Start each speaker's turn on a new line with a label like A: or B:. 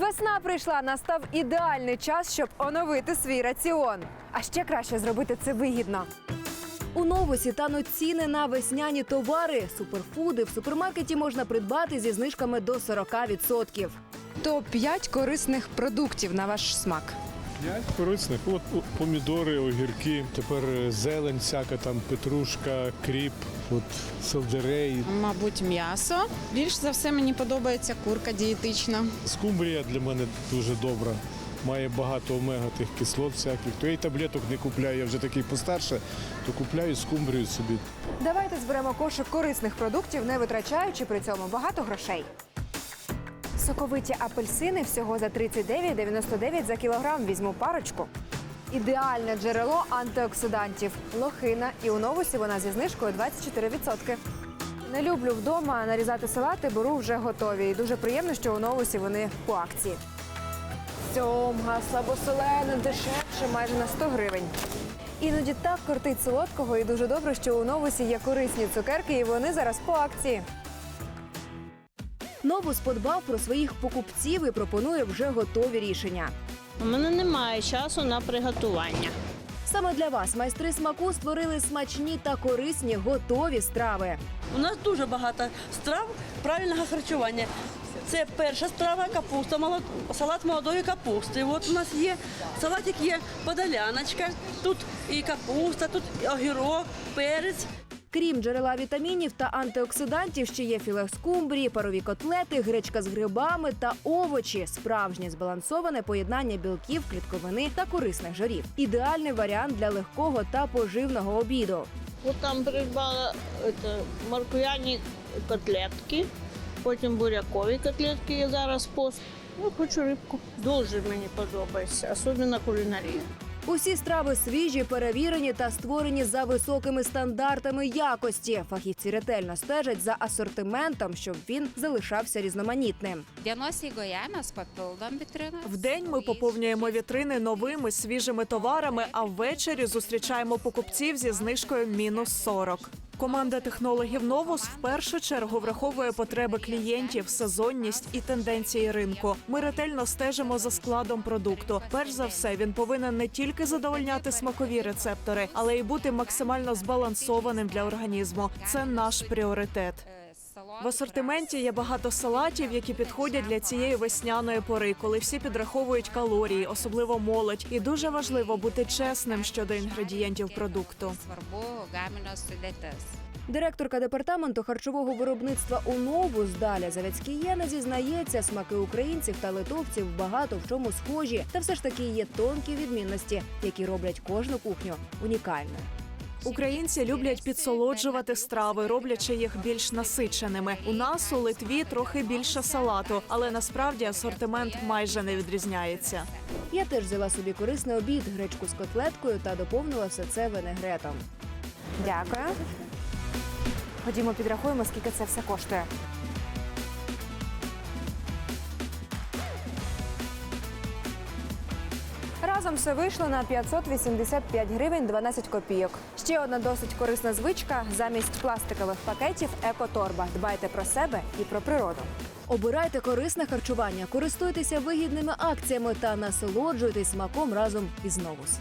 A: Весна прийшла, настав ідеальний час, щоб оновити свій раціон. А ще краще зробити це вигідно. У новусі тануть ціни на весняні товари. Суперфуди в супермаркеті можна придбати зі знижками до 40%. То 5 корисних продуктів на ваш смак.
B: Корисних. От помідори, огірки, тепер е, зелень, всяка там петрушка, кріп, от селдерей.
C: Мабуть, м'ясо. Більш за все мені подобається курка дієтична.
B: Скумбрія для мене дуже добра. Має багато омега тих кислот всяких. То я й таблеток не купляю, я вже такий постарше, то купляю скумбрію собі.
A: Давайте зберемо кошик корисних продуктів, не витрачаючи при цьому багато грошей. Соковиті апельсини всього за 39,99 за кілограм. Візьму парочку. Ідеальне джерело антиоксидантів. Лохина. І у новусі вона зі знижкою 24%. Не люблю вдома нарізати салати, беру вже готові. І дуже приємно, що у новусі вони по акції. Сьомга, слабосолене, дешевше, майже на 100 гривень. Іноді так кортить солодкого, і дуже добре, що у новусі є корисні цукерки, і вони зараз по акції. Новус подбав про своїх покупців і пропонує вже готові рішення.
D: У мене немає часу на приготування.
A: Саме для вас майстри смаку створили смачні та корисні готові страви.
E: У нас дуже багато страв правильного харчування. Це перша страва капуста, молод... салат молодої капусти. От у нас є салатик є подоляночка, тут і капуста, тут і огірок, перець.
A: Крім джерела вітамінів та антиоксидантів, ще є філе скумбрії, парові котлети, гречка з грибами та овочі. Справжнє збалансоване поєднання білків, клітковини та корисних жирів. Ідеальний варіант для легкого та поживного обіду.
D: От там придбала маркуяні котлетки, потім бурякові котлетки я зараз пост. Я хочу рибку. Дуже мені подобається, особливо кулінарія.
A: Усі страви свіжі, перевірені та створені за високими стандартами якості. Фахівці ретельно стежать за асортиментом, щоб він залишався різноманітним.
F: В
G: день ми поповнюємо вітрини новими свіжими товарами, а ввечері зустрічаємо покупців зі знижкою мінус 40. Команда технологів Новус в першу чергу враховує потреби клієнтів, сезонність і тенденції ринку. Ми ретельно стежимо за складом продукту. Перш за все, він повинен не тільки задовольняти смакові рецептори, але й бути максимально збалансованим для організму. Це наш пріоритет. В асортименті є багато салатів, які підходять для цієї весняної пори, коли всі підраховують калорії, особливо молодь. І дуже важливо бути чесним щодо інгредієнтів продукту.
A: Директорка департаменту харчового виробництва у Новус Даля Завецькієна зізнається, смаки українців та литовців багато в чому схожі, та все ж таки є тонкі відмінності, які роблять кожну кухню унікальною.
G: Українці люблять підсолоджувати страви, роблячи їх більш насиченими. У нас у Литві трохи більше салату, але насправді асортимент майже не відрізняється.
A: Я теж взяла собі корисний обід, гречку з котлеткою та доповнила все це винегретом. Дякую. Ходімо, підрахуємо, скільки це все коштує. Разом все вийшло на 585 гривень 12 копійок. Ще одна досить корисна звичка замість пластикових пакетів екоторба. Дбайте про себе і про природу. Обирайте корисне харчування, користуйтеся вигідними акціями та насолоджуйтесь смаком разом із Новус.